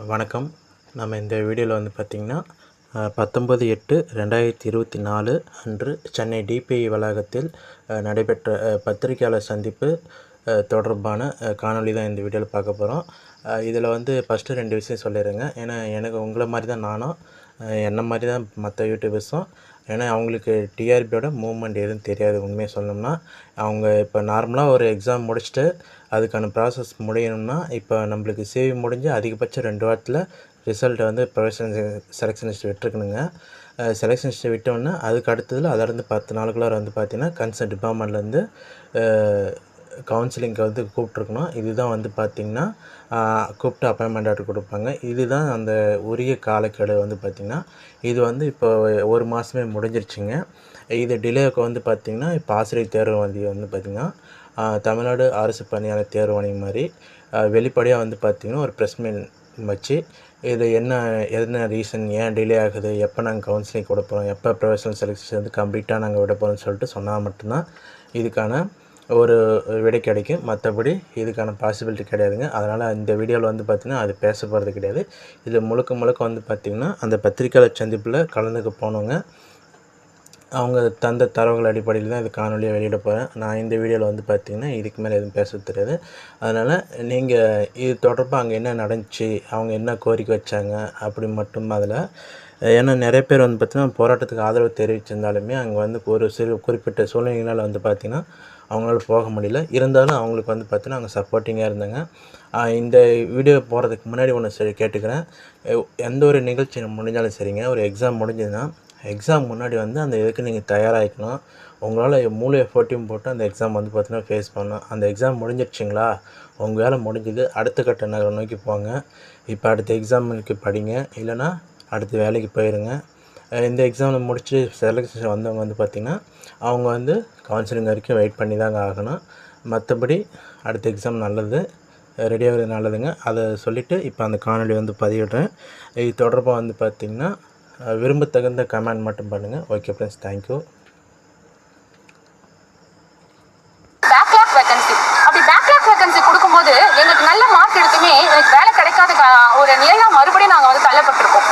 வணக்கம். நம்ம இந்த வீடியோவில் வந்து பார்த்திங்கன்னா பத்தொன்பது எட்டு ரெண்டாயிரத்தி இருபத்தி நாலு அன்று சென்னை டிபிஐ வளாகத்தில் நடைபெற்ற பத்திரிகையாளர் சந்திப்பு தொடர்பான காணொலி காணொளி தான் இந்த வீடியோவில் பார்க்க போகிறோம் இதில் வந்து ஃபஸ்ட்டு ரெண்டு விஷயம் சொல்லிடுறேங்க. ஏன்னா எனக்கு உங்களை மாதிரி தான் நானும் என்ன மாதிரி தான் மற்ற யூடியூபர்ஸும் ஏன்னா அவங்களுக்கு டிஆர்பியோட மூவ்மெண்ட் எதுவும் தெரியாது. உண்மையை சொல்லணும்னா அவங்க இப்போ நார்மலாக ஒரு எக்ஸாம் முடிச்சுட்டு அதுக்கான ப்ராசஸ் முடியணும்னா இப்போ நம்மளுக்கு சேவை முடிஞ்சு அதிகபட்சம் ரெண்டு வாரத்தில் ரிசல்ட்டை வந்து ப்ரொஃபஷனல் செலெக்ஷன் லிஸ்ட் விட்டுருக்கணுங்க. செலெக்ஷன் லிஸ்ட்டை விட்டோன்னே அதுக்கு அடுத்ததில் அதிலேருந்து பத்து நாளுக்குள்ளார வந்து பார்த்திங்கன்னா கன்சர்ன் டிபார்ட்மெண்ட்லேருந்து கவுன்சிலிங்க்கு வந்து கூப்பிட்ருக்கணும் இதுதான் வந்து பார்த்திங்கன்னா கூப்பிட்டு அப்பாயின்மெண்ட் ஆர்டர் கொடுப்பாங்க. இதுதான் அந்த உரிய காலக்கெடு வந்து பார்த்திங்கன்னா இது வந்து இப்போ ஒரு மாதமே முடிஞ்சிருச்சுங்க. இது டிலேவுக்கு வந்து பார்த்திங்கன்னா இப்போ ஆசிரியர் தேர்வு வந்து வந்து பார்த்திங்கன்னா தமிழ்நாடு அரசு பணியாளர் தேர்வு ஆணையம் மாதிரி வெளிப்படையாக வந்து பார்த்திங்கன்னா ஒரு ப்ரெஸ் மீட் வச்சு இது என்ன என்ன ரீசன் ஏன் டிலே ஆகுது எப்போ நாங்கள் கவுன்சிலிங் கொடுப்போம் எப்போ ப்ரொஃபஷனல் செலக்ஷன் வந்து கம்ப்ளீட்டாக நாங்கள் விட போகிறோம்னு சொல்லிட்டு சொன்னால் மட்டும்தான் இதுக்கான ஒரு விடை கிடைக்கும். மற்றபடி இதுக்கான பாசிபிலிட்டி கிடையாதுங்க. அதனால் இந்த வீடியோவில் வந்து பார்த்திங்கன்னா அது பேச போகிறது கிடையாது. இது முழுக்க முழுக்க வந்து பார்த்திங்கன்னா அந்த பத்திரிக்கையாளர் சந்திப்பில் கலந்துக்க போனவங்க அவங்க தந்த தரவுகள் அடிப்படையில் தான் இது காணொலியாக வெளியிட போகிறேன் நான் இந்த வீடியோவில் வந்து பார்த்திங்கன்னா இதுக்கு மேலே எதுவும் பேச தெரியாது அதனால் நீங்கள் இது தொடர்பாக அங்கே என்ன நடந்துச்சு அவங்க என்ன கோரிக்கை வச்சாங்க அப்படி மட்டும் அதில். ஏன்னா நிறைய பேர் வந்து பார்த்திங்கன்னா போராட்டத்துக்கு ஆதரவு தெரிவிச்சிருந்தாலுமே அங்கே வந்து ஒரு சிறு குறிப்பிட்ட சூழ்நிலைகளால் வந்து பார்த்திங்கன்னா அவங்களால போக முடியல. இருந்தாலும் அவங்களுக்கு வந்து பார்த்தீங்கன்னா அவங்க சப்போர்ட்டிங்காக இருந்தாங்க. இந்த வீடியோ போகிறதுக்கு முன்னாடி ஒன்று சரி கேட்டுக்கிறேன். எந்த ஒரு நிகழ்ச்சி முடிஞ்சாலும் சரிங்க. ஒரு எக்ஸாம் முடிஞ்சதுன்னா எக்ஸாம் முன்னாடி வந்து அந்த இதுக்கு நீங்கள் தயாராகிக்கணும். உங்களால் மூணு எஃபோர்ட்டையும் போட்டு அந்த எக்ஸாம் வந்து பார்த்தீங்கன்னா ஃபேஸ் பண்ணணும். அந்த எக்ஸாம் முடிஞ்சிருச்சிங்களா? உங்கள் வேலை முடிஞ்சது அடுத்த கட்ட நகரம் நோக்கி போங்க. இப்போ அடுத்த எக்ஸாமுக்கு படிங்க. இல்லைன்னா அடுத்த வேலைக்கு போயிடுங்க இந்த எக்ஸாமில் முடிச்சு செலக்ஷன் வந்தவங்க வந்து பார்த்திங்கன்னா அவங்க வந்து கவுன்சிலிங் வரைக்கும் வெயிட் பண்ணி தாங்க ஆகணும். மற்றபடி அடுத்த எக்ஸாம் நல்லது ரெடியாகிறது நல்லதுங்க. அதை சொல்லிவிட்டு இப்போ அந்த காணொலி வந்து பதிவிடுறேன். இது தொடர்பாக வந்து பார்த்திங்கன்னா விரும்பத்தகுந்த கமெண்ட் மட்டும் பண்ணுங்கள் ஓகே ஃப்ரெண்ட்ஸ் தேங்க்யூ கொடுக்கும்போது எங்களுக்கு நல்ல மார்க் எடுத்துமே எனக்கு வேலை கிடைக்காத ஒரு நிலையாக மறுபடியும் நாங்கள் வந்து தள்ளப்பட்டிருக்கோம்.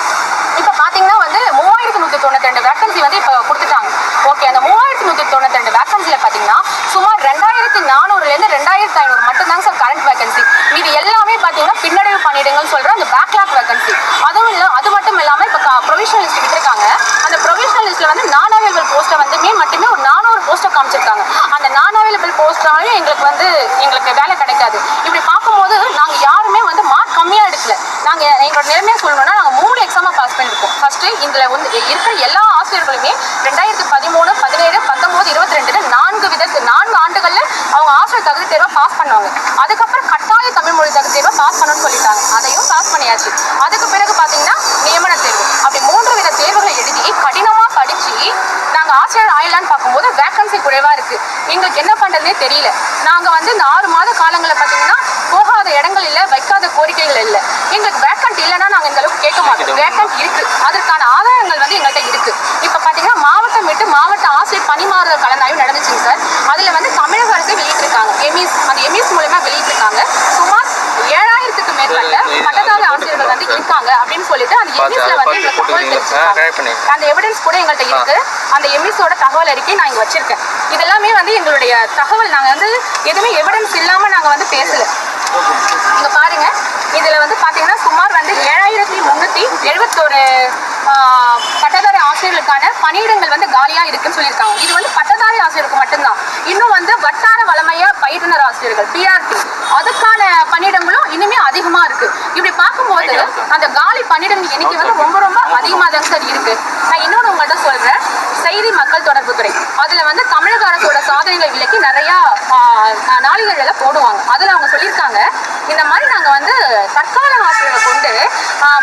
மூவாயிரத்தி தொண்ணூத்தி ரெண்டு வந்து இப்போ கொடுத்துட்டாங்க. ஓகே அந்த மூவாயிரத்தி நூத்தி தொண்ணூத்தி ரெண்டு வேகன்சியில் பார்த்தீங்கன்னா சுமார் ரெண்டாயிரத்தி நானூறுலேருந்து ரெண்டாயிரத்தி ஐநூறு மட்டும்தாங்க சார் கரண்ட் வேகன்சி இது எல்லாமே பார்த்தீங்கன்னா பின்னடைவு பண்ணிடுங்கன்னு சொல்ற அந்த பேக்லாக் வேகன்சி அதுவும் இல்லை அது மட்டும் இல்லாம இப்போ ப்ரொவிஷனல் லிஸ்ட் விட்டுருக்காங்க. அந்த ப்ரொவிஷனல் லிஸ்ட்ல வந்து நான் அவைலபிள் போஸ்ட்டை வந்துமே மட்டுமே ஒரு நானூறு போஸ்ட்டை காமிச்சிருக்காங்க. அந்த நான் அவைலபிள் போஸ்டாலையும் எங்களுக்கு வந்து எங்களுக்கு வேலை கிடைக்காது இப்படி பார்க்கும்போது நாங்கள் யாருமே வந்து மார்க் கம்மியாக எடுக்கல நாங்கள் எங்களோட நிலைமையை சொல்லணும்னா நாங்கள் மூணு எக்ஸாமாக பாஸ் பண்ணியிருக்கோம் ஃபர்ஸ்ட்டு இதில் வந்து இருக்கிற எல்லா ஆசிரியர்களுமே ரெண்டாயிரத்தி பதிமூணு பதினேழு பத்தொம்போது இருபத்தி ரெண்டுல நான்கு விதத்து நான்கு ஆண்டுகளில் அவங்க ஆசிரியர் தகுதி தேர்வை பாஸ் பண்ணுவாங்க அதுக்கப்புறம் கட்டாய தமிழ் மொழி தகுதி தேர்வை பாஸ் பண்ணணும்னு சொல்லிட்டாங்க. அதையும் பாஸ் பண்ணியாச்சு. அதுக்கு பிறகு பார்த்தீங்கன்னா நியமன தேர்வு. அப்படி மூன்று வித தேர்வுகளை எழுதி கடினமாக படிச்சு நாங்கள் ஆசிரியர் ஆயிடலான்னு பார்க்கும்போது வேகன்சி குறைவாக இருக்கு. எங்களுக்கு என்ன பண்ணுறதுனே தெரியல. நாங்கள் வந்து இந்த ஆறு மாத காலங்களில் பார்த்தீங்கன்னா போகாத இடங்கள் இல்லை வைக்காத கோரிக்கைகள் இல்லை. எங்களுக்கு வேக்கண்ட் இல்லைன்னா நாங்கள் இந்த அளவுக்கு கேட்க மாட்டோம். வேக்கண்ட் இருக்கு. அதற்கான ஆதாரங்கள் வந்து எங்கள்கிட்ட இருக்கு. இப்போ பார்த்தீங்கன்னா மாவட்டம் விட்டு மாவட்ட ஆசிரியர் பணிமாறுதல் கலந்தாய்வு நடந்துச்சுங்க சார். அதில் வந்து தமிழக அரசு வெளியிட்டிருக்காங்க. எமிஸ் அந்த எமிஸ் மூலமா வெளியிட்டிருக்காங்க. சுமார் ஏழாயிரத்துக்கு மேற்பட்ட பட்டதாரி ஆசிரியர்கள் வந்து இருக்காங்க அப்படின்னு சொல்லிட்டு அந்த எமிஸ்ல வந்து எங்களுக்கு தகவல் தெரிவிச்சிருக்காங்க. அந்த எவிடன்ஸ் கூட எங்கள்கிட்ட இருக்கு. அந்த எமிஸோட தகவல் அறிக்கை நான் இங்க வச்சிருக்கேன். இதெல்லாமே வந்து எங்களுடைய தகவல். நாங்க வந்து எதுவுமே எவிடன்ஸ் இல்லாம நாங்க வந்து பேசல. இங்க பாருங்க. இதுல வந்து பாத்தீங்கன்னா சுமார் வந்து ஏழாயிரத்தி முன்னூத்தி எழுபத்தோரு பட்டதாரி ஆசிரியர்களுக்கான பணியிடங்கள் வந்து காலியா இருக்குன்னு சொல்லியிருக்காங்க. இது வந்து பட்டதாரி ஆசிரியருக்கு மட்டும்தான். இன்னும் வந்து வட்டார வளமைய பயிற்றுனர் ஆசிரியர்கள் பிஆர்டி அதுக்கான பணியிடங்களும் இனிமே அதிகமா இருக்கு. இப்படி பார்க்கும்போது அந்த காலி பணியிடங்கள் எண்ணிக்கை வந்து ரொம்ப ரொம்ப அதிகமா தான் சார் இருக்கு. நான் இன்னொன்று உங்கள்கிட்ட சொல்றேன். செய்தி மக்கள் தொடர்பு துறை அதுல வந்து தமிழக அரசோட சாதனைகளை விலக்கி நிறைய நாளிதழ்களை போடுவாங்க. அதுல அவங்க சொல்லியிருக்காங்க இந்த மாதிரி நாங்க வந்து தற்கால ஆசிரியரை கொண்டு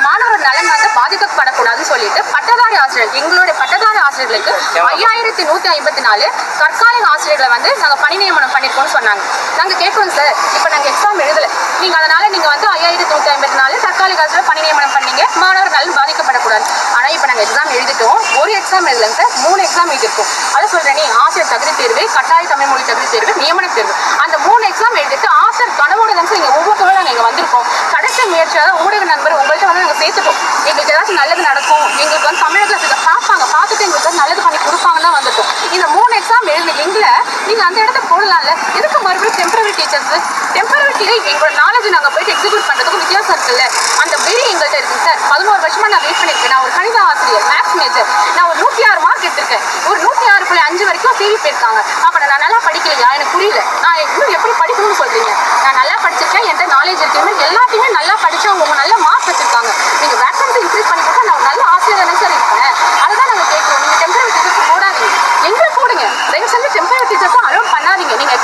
மாணவர் நலன் வந்து பாதிக்கப்படக்கூடாதுன்னு சொல்லிட்டு பட்டதாரி ஆசிரியர் எங்களுடைய பட்டதாரி ஆசிரியர்களுக்கு ஐயாயிரத்தி நூத்தி ஐம்பத்தி நாலு தற்காலிக ஆசிரியர்களை வந்து நாங்க பணி நியமனம் பண்ணிருக்கோம்னு சொன்னாங்க. நாங்க கேட்குறோம் சார் இப்போ நாங்க எக்ஸாம் எழுதல. நீங்க அதனால நீங்க வந்து ஐயாயிரத்தி நூத்தி ஐம்பத்தி நாலு தற்காலிக ஆசிரியர் பணி நியமனம் பண்ணீங்க மாணவர் நலன் பாதிக்கப்படக்கூடாது ஆனா இப்போ நாங்க எக்ஸாம் எழுதிட்டோம் ஒரு எக்ஸாம் எழுதலைங்க சார் மூணு எக்ஸாம் எழுதிருக்கோம் அதை சொல்றேன் நீ ஆசிரியர் தகுதி தேர்வு கட்டாய தமிழ் மொழி தகுதி தேர்வு நியமன தேர்வு. அந்த மூணு எக்ஸாம் எழுதிட்டு ஆசிரியர் கனவோட தான் சார் இங்க ஒவ்வொருத்தவங்களும் நாங்க இங்க வந்திருக்கோம். கடைசி முயற்சியாக ஊடக நண்பர் உங்கள்கிட்ட வாங்க நாங்கள் சேர்த்துட்டோம். எங்களுக்கு ஏதாச்சும் நல்லது நடக்கும். எங்களுக்கு வந்து தமிழகத்தில் பார்ப்பாங்க பார்த்துட்டு எங்களுக்கு வந்து நல்லது பண்ணி கொடுப்பாங்கன்னா வந்துட்டோம் இந்த மூணு எக்ஸாம் எழுதின எங்களை நீங்க அந்த இடத்த போடலாம்ல. எதுக்கு மறுபடியும் டெம்பரரி டீச்சர்ஸ் டெம்பரரிட்டியில எங்களோட நாலேஜ் நாங்கள் போயிட்டு எக்ஸிக்யூட் பண்ணுறதுக்கு வித்தியாசம் இருக்குல்ல. அந்த வெறி எங்கள்கிட்ட இருக்கு சார். பதினோரு வருஷமா நான் வெயிட் பண்ணியிருக்கேன் நான் ஒரு கணித ஆசிரியர் மேக்ஸ் மேஜர் நான் ஒரு நூற்றி ஆறு மார்க் எடுத்திருக்கேன். ஒரு நூற்றி ஆறு புள்ளி அஞ்சு வரைக்கும் சிவி போயிருக்காங்க. அப்ப நான் நல்லா படிக்கலையா? எனக்கு புரியல. நான் இன்னும் எப்படி படிக்கணும்னு சொல்றீங்க? நான் நல்லா படிச்சிருக்கேன். என்கிட்ட நாலேஜ் இருக்கு எல்லாத்தையுமே நல்லா படிச்சு அவங்க நல்ல மார்க் வச்சிருக்காங்க நீங்க வேக்கன்சி இன்க்ரீஸ் பண்ணி கொடுத்தா நான் ஒரு நல்ல ஆசிரியர் தானே சார் இருப்பேன் அதுதான் நாங்க கேட்கிறோம் நீங்க டெம்பரரி டீச்சர்ஸ் போடாதீங்க எங்களுக்கு போடுங்க தயவு செஞ்சு டெம்பரரி டீச்சர்ஸ் அலோட் பண்ணாதீங்க நீங்க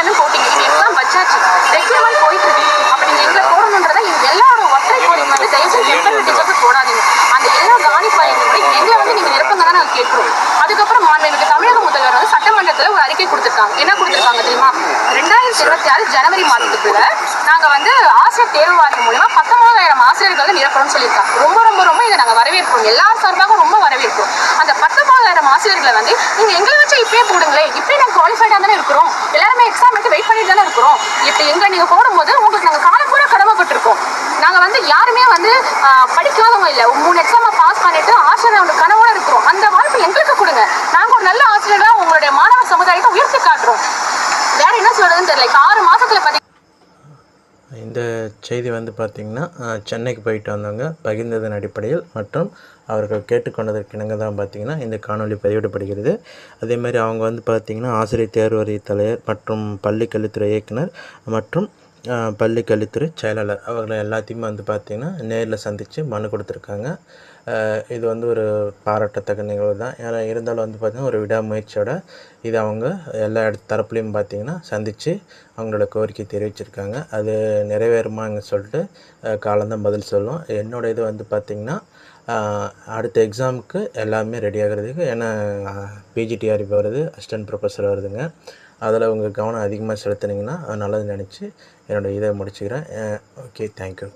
எக்ஸாம் வைக்கணும்னு போட்டீங்க. நீங்க எக்ஸாம் வச்சாச்சு. ரெக்யூர்மெண்ட் போயிட்டு இருக்கு. அப்ப நீங்க எங்களை போடணுன்றதை எல்லாரும் எல்லாரோட ஒற்றை கோரிக்கை வந்து தயவு செஞ்சு டெம்பரரி டீச்சர்ஸ் போடாதீங்க. அந்த எல்லா கவனிப்பாளர்களுடைய எங்களை வந்து நீங்க நிரப்புங்க தான் நாங்க கேட்கிறோம். அதுக்கப்புறம் மாநிலத்துக்கு தமிழக முதல்வர் வந்து சட்டமன்றத்தில் ஒரு அறிக்கை கொடுத்துருக்காங்க. என்ன கொடுத்துருக்காங்க தெரியுமா? ரெண்டாயிரத்தி இருபத்தி ஆறு ஜனவரி மாதத்துக்குள்ள நாங்க வந்து ஆசிரியர் தேர்வு வாரியம் மூலமா பத்தொன்பதாயிரம் ஆசிரியர்களை நிரப்பணும்னு சொல்லியிருக்காங்க. ரொம்ப ரொம்ப ரொம்ப இதை நாங்க வரவேற்போம் எல்லார் சார்பாக ரொம்ப வரவேற்போம் அந்த பத்தொன்பதாயிரம் ஆசிரியர்களை வந்து நீங்க எங்களை வச்சு இப்பயே போடுங்களேன். இப்பயே நாங்க குவாலிஃபைடா தானே இருக்கிறோம். எல்லாருமே எக்ஸாம் எடுத்து வெயிட் பண்ணிட்டு தானே இருக்கிறோம். இப்ப எங்க நீங்க போடும்போது உங்களுக்கு நாங்க காலம் கூட கடமைப்பட்டிருக்கோம். நாங்க வந்து யாருமே வந்து படிக்காதவங்க இல்ல. மூணு எக்ஸாம் பாஸ் பண்ணிட்டு ஆசிரியர் கனவோட இருக்கிறோம். அந்த வாய்ப்பு எங்களுக்கு கொடுங்க. நாங்க ஒரு நல்ல ஆசிரியரா உங்களுடைய மாணவ சமுதாயத்தை உயர்த்தி காட்டுறோம். வேற என்ன சொல்றதுன்னு தெரியல. ஆறு மாசத்துல பாத்தீங்கன்னா இந்த செய்தி வந்து பார்த்திங்கன்னா சென்னைக்கு போயிட்டு வந்தவங்க பகிர்ந்ததன் அடிப்படையில் மற்றும் அவர்கள் கேட்டுக்கொண்டதற்கு இணங்க தான் பார்த்திங்கன்னா இந்த காணொளி பதிவிடப்படுகிறது. அதே மாதிரி அவங்க வந்து பார்த்திங்கன்னா ஆசிரியர் தேர்வு தலைவர் மற்றும் பள்ளி கல்வித்துறை இயக்குனர் மற்றும் பள்ளி கல்வித்துறை செயலாளர் அவர்களை எல்லாத்தையுமே வந்து பார்த்திங்கன்னா நேரில் சந்தித்து மனு கொடுத்துருக்காங்க. இது வந்து ஒரு பாராட்டத்தக்க நிகழ்வு தான். ஏன்னா இருந்தாலும் வந்து பார்த்திங்கன்னா ஒரு விடாமுயற்சியோட இது அவங்க எல்லா இடத்து தரப்புலையும் பார்த்திங்கன்னா சந்தித்து அவங்களோட கோரிக்கை தெரிவிச்சிருக்காங்க. அது நிறைவேறுமாங்க சொல்லிட்டு காலந்தான் பதில் சொல்லும். என்னோடய இது வந்து பார்த்திங்கன்னா அடுத்த எக்ஸாமுக்கு எல்லாமே ரெடி ஆகிறதுக்கு ஏன்னா பிஜிடிஆர்பி வருது அசிஸ்டன்ட் ப்ரொஃபஸர் வருதுங்க. அதில் உங்கள் கவனம் அதிகமாக செலுத்துனீங்கன்னா நல்லது நினச்சி என்னோடய இதை முடிச்சுக்கிறேன். Okay thank you